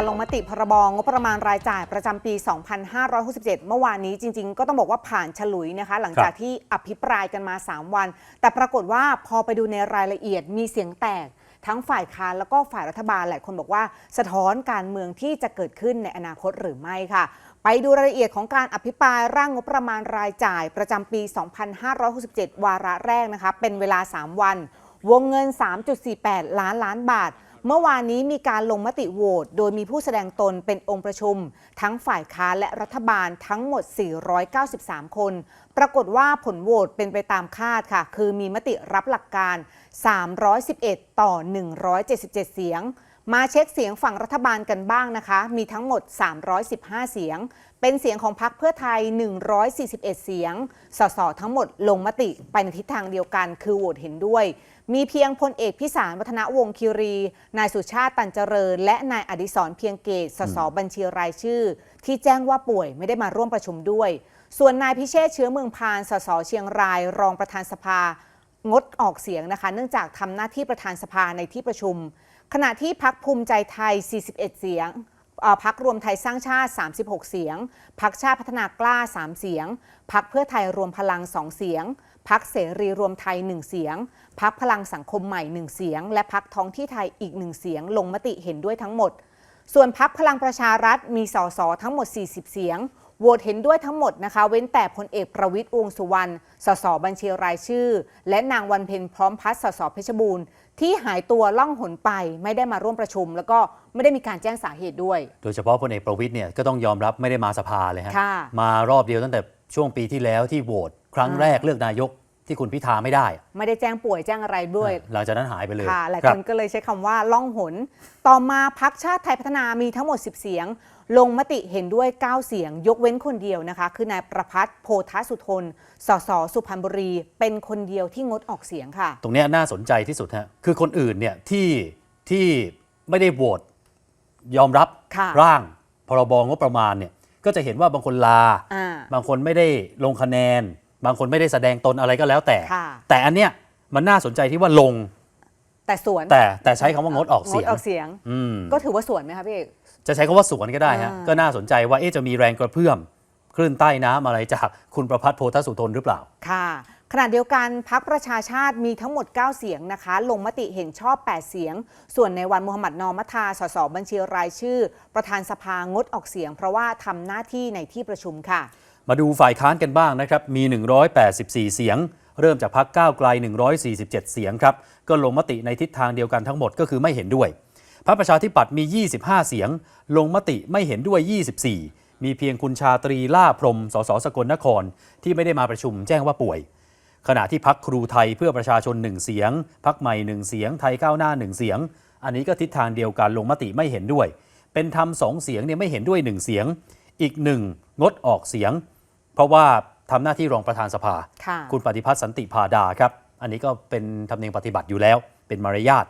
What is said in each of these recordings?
การลงมติพรบงบประมาณรายจ่ายประจำปี 2567 เมื่อวานนี้จริง ๆ ก็ต้องบอกว่าผ่านฉลุยนะคะ หลังจากที่อภิปรายกันมา 3 วัน แต่ปรากฏว่าพอไปดูในรายละเอียดมีเสียงแตกทั้งฝ่ายค้านแล้วก็ฝ่ายรัฐบาลหลายคนบอกว่า สะท้อนการเมืองที่จะเกิดขึ้นในอนาคตหรือไม่ค่ะ ไปดูรายละเอียดของการอภิปรายร่างงบประมาณรายจ่ายประจำปี 2567 วาระแรกนะคะ เป็นเวลา 3 วัน วงเงิน 3.48 ล้านล้านบาท เมื่อวานนี้มีการลงมติโหวตโดยมีผู้แสดงตนเป็นองค์ประชุม ทั้งฝ่ายค้านและรัฐบาลทั้งหมด 493 คน ปรากฏว่าผลโหวตเป็นไปตามคาดค่ะ คือมีมติรับหลักการ 311 ต่อ 177 เสียง มาเช็คเสียงฝั่งรัฐบาลกันบ้างนะคะ มีทั้งหมด 315 เสียง เป็นเสียงของพรรคเพื่อไทย 141 เสียง สสทั้งหมดลงมติไปในทิศทางเดียวกัน คือโหวตเห็นด้วย มีเพียงพลเอกพิสารวัฒนวงศ์คิรี นายสุชาติตันเจริญ และนายอดิศรเพียงเกต สสบัญชีรายชื่อ ที่แจ้งว่าป่วยไม่ได้มาร่วมประชุมด้วย ส่วนนายพิเชษเชื้อเมืองพาน สสเชียงราย รองประธานสภา งดออกเสียงนะคะ เนื่องจากทำหน้าที่ประธานสภาในที่ประชุม ขณะที่พักภูมิใจไทย 41 เสียงพักรวมไทยสร้างชาติ 36 เสียง พักชาติพัฒนากล้า 3 เสียง พักเพื่อไทยรวมพลัง 2 เสียง พักเสรีรวมไทย 1 เสียง พักพลังสังคมใหม่ 1 เสียง และพักท้องที่ไทยอีก 1 เสียง ลงมติเห็นด้วยทั้งหมด ส่วนพักพลังประชารัฐมีสสทั้งหมด 40 เสียง โหวตเห็นด้วยทั้งหมดนะคะ เว้นแต่พลเอกประวิตยวงษ์สุวรรณ สสบัญชีรายชื่อ และนางวันเพ็ญพร้อมพัฒน์สสเพชรบูรณ์ ที่หายตัวล่องหนไปไม่ได้มาร่วมประชุม แล้วก็ไม่ได้มีการแจ้งสาเหตุด้วย โดยเฉพาะพลเอกประวิตยเนี่ยก็ต้องยอมรับไม่ได้มาสภาเลยฮะ ค่ะ มารอบเดียวตั้งแต่ช่วงปีที่แล้วที่โหวตครั้งอ่าแรกเลือกนายก ที่คุณพิธาไม่ได้ ไม่ได้แจ้งป่วยแจ้งอะไรด้วยหลังจากนั้นหายไปเลยค่ะหลายรัคบนก็เลยใช้คำว่าล่องหน ต่อมาพักชาติไทยพัฒนามีทั้งหมด 10 เสียง ลงมติเห็นด้วย 9 เสียง ยกเว้นคนเดียวนะคะ คือนายประพัฒน์โพธสุทนสสสุพรรณบุรี เป็นคนเดียวที่งดออกเสียงค่ะ ตรงเนี้ยน่าสนใจที่สุดฮะคือคนอื่นเนี่ยที่ที่ไม่ได้โหวตยอมรับค่ะร่างพรบงบประมาณเนี่ยก็จะเห็นว่าบางคนลาอ่าบางคนไม่ได้ลงคะแนน บางคนไม่ได้แสดงตนอะไรก็แล้วแต่ ค่ะ แต่อันเนี้ยมันน่าสนใจที่ว่าลง แต่สวนแต่แต่ใช้คำว่างดออกเสียงงดออกเสียง อืมก็ถือว่าสวนไหมคะพี่เอก จะใช้คำว่าสวนก็ได้ฮะอ่า ก็น่าสนใจว่าเอ๊ะจะมีแรงกระเพื่อมคลื่นใต้น้ำอะไรจากคุณประพัฒน์โพธสุทนหรือเปล่า ค่ะขณะเดียวกันพักประชาชาติมีทั้งหมด 9 เสียงนะคะ ลงมติเห็นชอบ 8 เสียง ส่วนในวันมูฮัมหมัดนอมัทาสสบัญชีรายชื่อ ประธานสภางดออกเสียง เพราะว่าทำหน้าที่ในที่ประชุมค่ะ มาดูฝ่ายค้านกันบ้างนะครับมี 184 เสียง เริ่มจากพักก้าวไกล 147 เสียงครับก็ลงมติในทิศทางเดียวกันทั้งหมดก็คือไม่เห็นด้วยพรรคประชาธิปัตย์มี 25 เสียง ลงมติไม่เห็นด้วย 24 มีเพียงคุณชาตรีล่าพรมสสสกลนคร ที่ไม่ได้มาประชุมแจ้งว่าป่วย ขณะที่พักครูไทยเพื่อประชาชน 1 เสียงพักใหม่ 1 เสียง ไทยก้าวหน้า 1 เสียง อันนี้ก็ทิศทางเดียวกันลงมติไม่เห็นด้วย เป็นธรรมสองเสียงเนี่ยไม่เห็นด้วย 1 เสียง อีกหนึ่งงดออกเสียง ราะว่าทำหน้าที่รองประธานสภาค่ะคุณปฏิพัฒน์สันติพาดาครับ อันนี้ก็เป็นธรรมเนียมปฏิบัติอยู่แล้ว เป็นมารยาท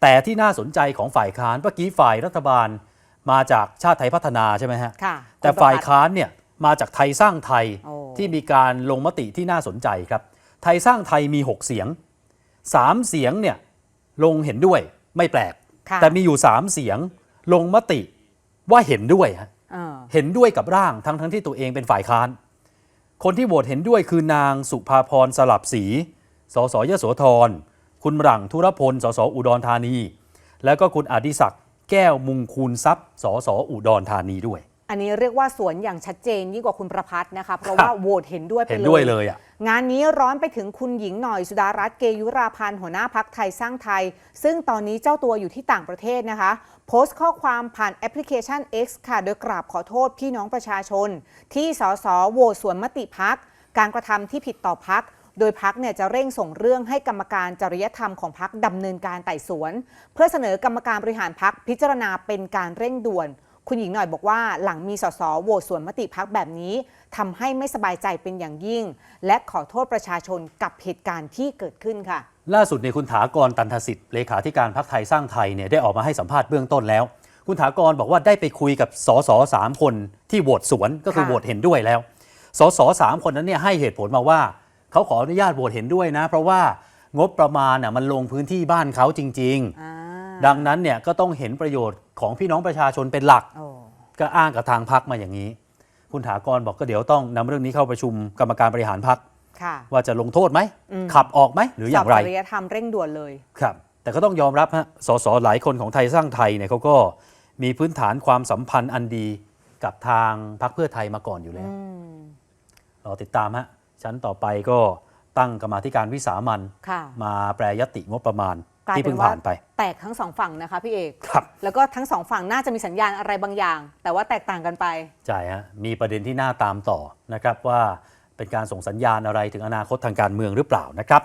แต่ที่น่าสนใจของฝ่ายค้านเมื่อกี้ฝ่ายรัฐบาลมาจากชาติไทยพัฒนาใช่ไหมฮะค่ะแต่ฝ่ายค้านเนี่ยมาจากไทยสร้างไทยโอ้ที่มีการลงมติที่น่าสนใจครับ ไทยสร้างไทยมี 6 เสียง 3 เสียงเนี่ยลงเห็นด้วยไม่แปลกค่ะแต่มีอยู่ 3 เสียงลงมติว่าเห็นด้วยฮะเออเห็นด้วยกับร่างทั้งทั้งที่ตัวเองเป็นฝ่ายค้าน คนที่โหวตเห็นด้วยคือนางสุภาพรสลับศรีสสยโสธร คุณหลังธุรพล สสอุดรธานี แล้วก็คุณอดิศักดิ์แก้วมุงคูลทรัพย์ สสอุดรธานีด้วย อันนี้เรียกว่าสวนอย่างชัดเจนยิ่งกว่าคุณประพัฒน์นะคะเพราะครับว่าโหวตเห็นด้วยไปเห็นเลยด้วยเลยอะ งานนี้ร้อนไปถึงคุณหญิงหน่อยสุดารัตน์เกยุราพันธ์หัวหน้าพักไทยสร้างไทย ซึ่งตอนนี้เจ้าตัวอยู่ที่ต่างประเทศนะคะ โพสต์ข้อความผ่านแอปพลิเคชัน X ค่ะ โดยกราบขอโทษพี่น้องประชาชน ที่สสโหวตสวนมติพัก การกระทำที่ผิดต่อพักโดยพักเนี่ยจะเร่งส่งเรื่องให้กรรมการจริยธรรมของพักดำเนินการไต่สวน เพื่อเสนอกรรมการบริหารพักพิจารณาเป็นการเร่งด่วน คุณหญิงหน่อยบอกว่าหลังมีสสโหวตสวนมติพักแบบนี้ทำให้ไม่สบายใจเป็นอย่างยิ่ง และขอโทษประชาชนกับเหตุการณ์ที่เกิดขึ้นค่ะ ล่าสุดในยคุณถากรตันทสิทธิ์เลขาธิการพักไทยสร้างไทยเนี่ยได้ออกมาให้สัมภาษณ์เบื้องต้นแล้ว คุณถากรบอกว่าได้ไปคุยกับสสสามคนที่โหวตสวนก็คือค่ะโหวตเห็นด้วยแล้วสสสามคนนั้นเนี่ยให้เหตุผลมาว่าเขาขออนุญาตโหวตเห็นด้วยนะ เพราะว่างบประมาณน่ะมันลงพื้นที่บ้านเขาจริงอ่า ดังนั้นเนี่ยก็ต้องเห็นประโยชน์ของพี่น้องประชาชนเป็นหลักโอ้ก็อ้างกับทางพักมาอย่างนี้ คุณถากรบอกก็เดี๋ยวต้องนำเรื่องนี้เข้าประชุมกรรมการบริหารพักค่ะว่าจะลงโทษไหมอืมขับออกไหม หรืออย่างไรสบจริยธรรมเร่งด่วนเลยครับ แต่ก็ต้องยอมรับฮะสสหลายคนของไทยสร้างไทยเนี่ยเขาก็มีพื้นฐานความสัมพันธ์อันดีกับทางพรรคเพื่อไทยมาก่อนอยู่แล้วอืมรอติดตามฮะชั้นต่อไปก็ตั้งกรรมาธิการวิสามันค่ะมาแปรยติงบประมาณ กลายที่เป็เพิ่นงว่าผ่านไป แตกทั้งสองฝั่งนะคะพี่เอกครับ แล้วก็ทั้งสองฝั่งน่าจะมีสัญญาณอะไรบางอย่าง แต่ว่าแตกต่างกันไป ใช่ฮะมีประเด็นที่น่าตามต่อนะครับว่าเป็นการส่งสัญญาณอะไรถึงอนาคตทางการเมืองหรือเปล่านะครับ